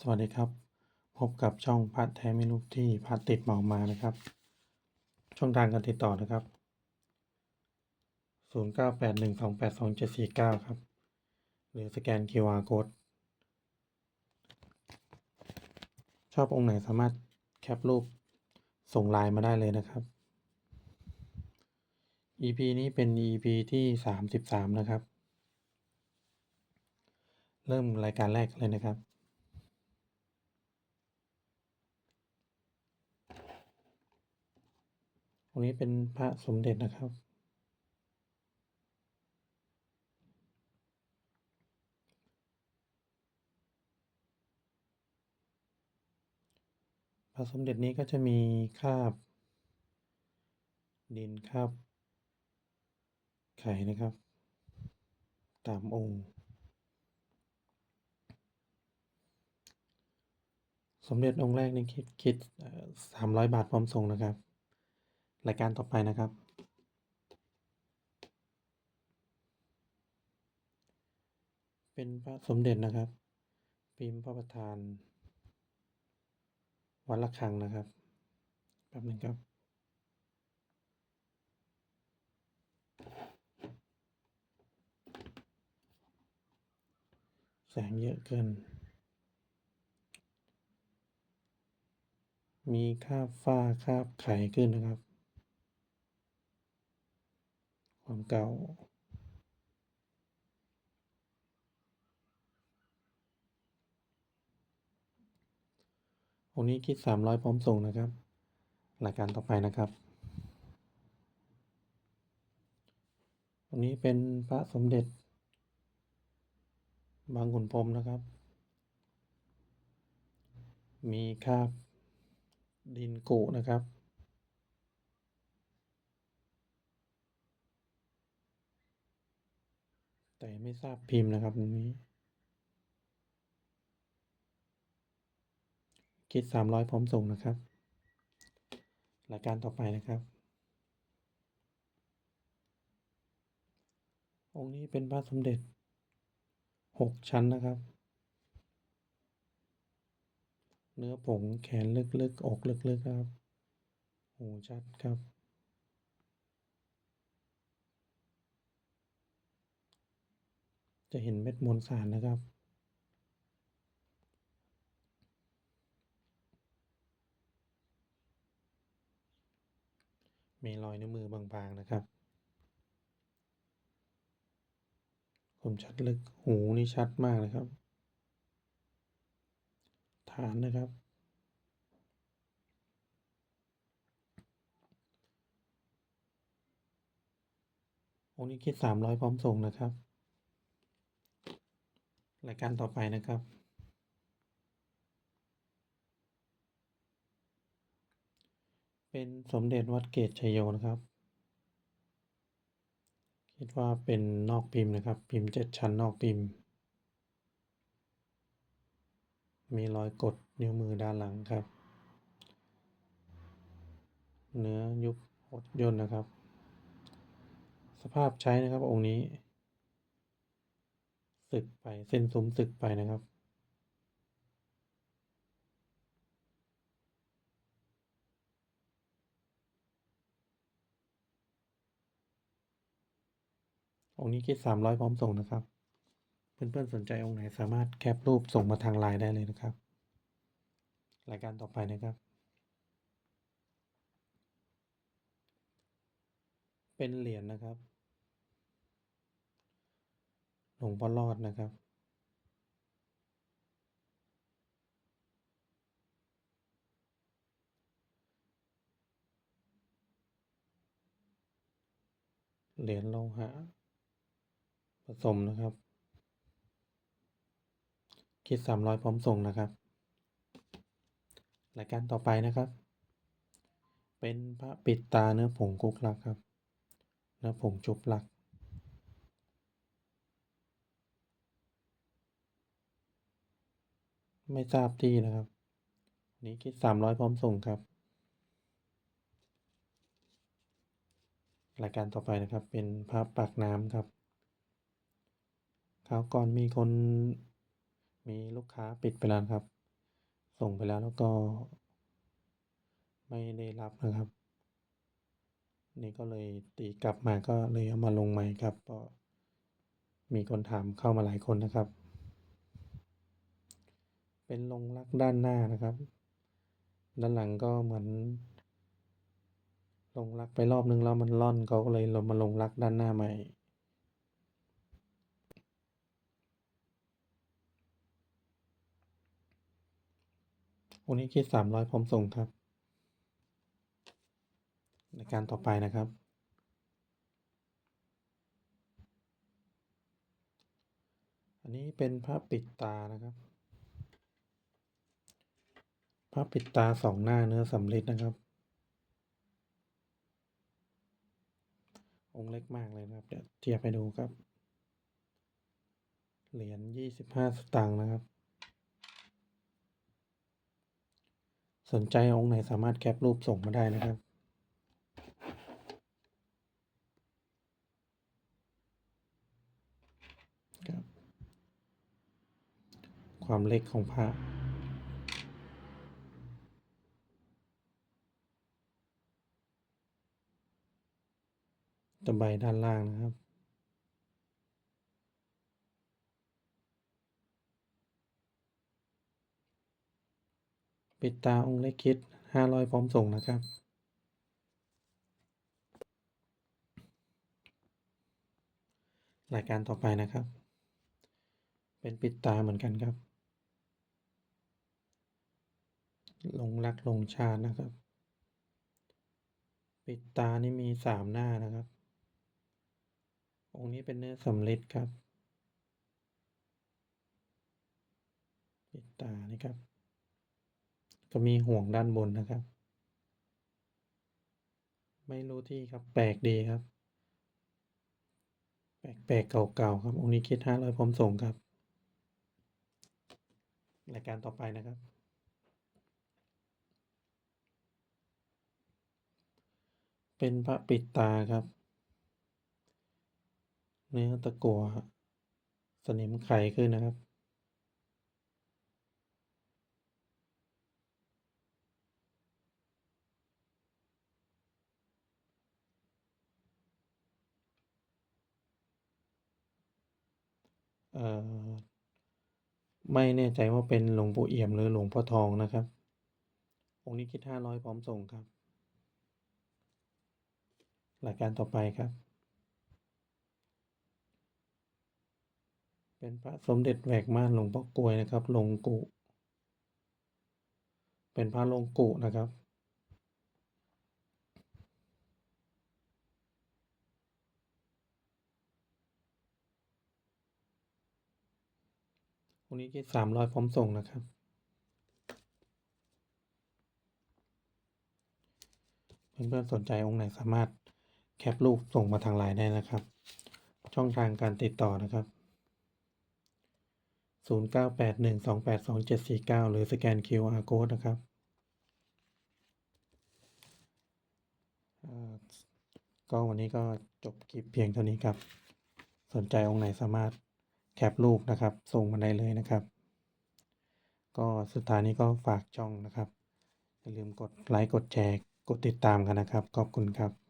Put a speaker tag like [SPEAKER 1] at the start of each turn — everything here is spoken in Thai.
[SPEAKER 1] สวัสดีครับ พบกับช่องพัดแท้ไม่ลูกที่พัดติดเหมามานะครับ ช่องทางการติดต่อนะครับ 0981282749 ครับ หรือสแกน QR code ชอบองค์ไหนสามารถแคปรูปส่งไลน์มาได้เลยนะครับ EP นี้เป็น EP ที่ 33 นะครับ เริ่มรายการแรกเลยนะครับ ตรงนี้เป็นพระสมเด็จนะครับ พระสมเด็จนี้ก็จะมีคาบ ดินคาบ ไข่นะครับ ตามองค์ สมเด็จองค์แรกนี่คิดคิดสามร้อยบาทพร้อมส่งนะครับ รายการต่อไปนะครับ เป็นพระสมเด็จนะครับ พิมพ์พระประธาน วัดระฆังนะครับแป๊บนึงครับแสงเยอะเกิน มีคราบฝ้าคราบไข่ขึ้นนะครับ ความเก่าองค์นี้คิดสามร้อยพร้อมส่งนะครับ รายการต่อไปนะครับองค์นี้เป็นพระสมเด็จ บางขุนพรมนะครับ มีคาบดินกุนะครับ แต่ไม่ทราบพิมพ์นะครับตรงนี้ คิดสามร้อยพร้อมส่งนะครับ รายการต่อไปนะครับ องค์นี้เป็นพระสมเด็จหกชั้นนะครับ เนื้อผงแขนลึกๆ อกลึกๆครับ หูชัดครับ จะเห็นเม็ดมวลสารนะครับ มีรอยนิ้วมือบางๆนะครับคมชัดลึกหูนี่ชัดมากเลยครับ ฐานนะครับ องค์นี้คิดสามร้อยพร้อมส่งนะครับ รายการต่อไปนะครับ เป็นสมเด็จวัดเกตชัยโยนะครับ คิดว่าเป็นนอกพิมพ์นะครับ พิมพ์เจ็ดชั้นนอกพิมพ์ มีรอยกดนิ้วมือด้านหลังครับ เนื้อยุบหดย่นนะครับ สภาพใช้นะครับองค์นี้ สึกไป เส้นซุ้มสึกไปนะครับ องค์นี้คิดสามร้อยพร้อมส่งนะครับ เพื่อนๆสนใจองค์ไหนสามารถแคปรูปส่งมาทางไลน์ได้เลยนะครับ รายการต่อไปนะครับเป็นเหรียญนะครับ ลวงพ่อรอดนะครับ เหรียญโลหะผสมนะครับ คิดสามร้อยพร้อมส่งนะครับ รายการต่อไปนะครับ เป็นพระปิดตาเนื้อผงคุกลักครับ เนื้อผงจุบลัก ไม่ทราบที่นะครับ นี้คิดสามร้อยพร้อมส่งครับ รายการต่อไปนะครับเป็นพระปากน้ำครับคราวก่อนมีคนมีลูกค้าปิดไปแล้วครับ ส่งไปแล้วแล้วก็ ไม่ได้รับนะครับ นี่ก็เลยตีกลับมาก็เลยเอามาลงใหม่ครับก็มีคนถามเข้ามาหลายคนนะครับ เป็นลงรักด้านหน้านะครับ ด้านหลังก็เหมือน ลงรักไปรอบนึงแล้วมันล่อนเขาก็เลยลงมาลงรักด้านหน้าใหม่วันนี้คิดสามร้อยพร้อมส่งครับ ในการต่อไปนะครับ อันนี้เป็นพระปิดตานะครับ พระปิดตาสองหน้าเนื้อสำริดนะครับ องค์เล็กมากเลยนะครับ เดี๋ยวเทียบให้ดูครับ เหรียญยี่สิบห้าสตางค์นะครับ สนใจองค์ไหนสามารถแคปรูปส่งมาได้นะครับครับความเล็กของพร ตะไบด้านล่างนะครับ ปิดตาองค์เล็กคิดห้าร้อยพร้อมส่งนะครับรายการต่อไปนะครับ เป็นปิดตาเหมือนกันครับ ลงรักลงชาตินะครับ ปิดตานี่มีสามหน้านะครับ องค์นี้เป็นเนื้อสำริดครับ ปิดตานี่ครับ ก็มีห่วงด้านบนนะครับ ไม่รู้ที่ครับ แปลกดีครับ แปลกๆเก่าๆครับ องค์นี้คิดห้าร้อยพร้อมส่งครับ รายการต่อไปนะครับเป็นพระปิดตาครับ เนื้อตะกัวสนิมไขขึ้นนะครับเอ่อไม่แน่ใจว่าเป็นหลวงปู่เอี่ยมหรือหลวงพ่อทองนะครับ องค์นี้คิดห้าร้อยพร้อมส่งครับรายการต่อไปครับ เป็นพระสมเด็จแหวกม่านหลวงพ่อกลวยนะครับลงกุ เป็นพระลงกุนะครับองค์นี้คิดสามร้อยพร้อมส่งนะครับเพื่อนๆสนใจองค์ไหนสามารถแคปรูปส่งมาทางไลน์ได้นะครับ ช่องทางการติดต่อนะครับ 0981282749 หรือสแกน QR code นะครับ ก็วันนี้ก็จบคลิปเพียงเท่านี้ครับ สนใจองค์ไหนสามารถแคปรูปนะครับ ส่งมาได้เลยนะครับ ก็สุดท้ายนี้ก็ฝากช่องนะครับ อย่าลืมกดไลค์ กดแชร์ กดติดตามกันนะครับ ขอบคุณครับ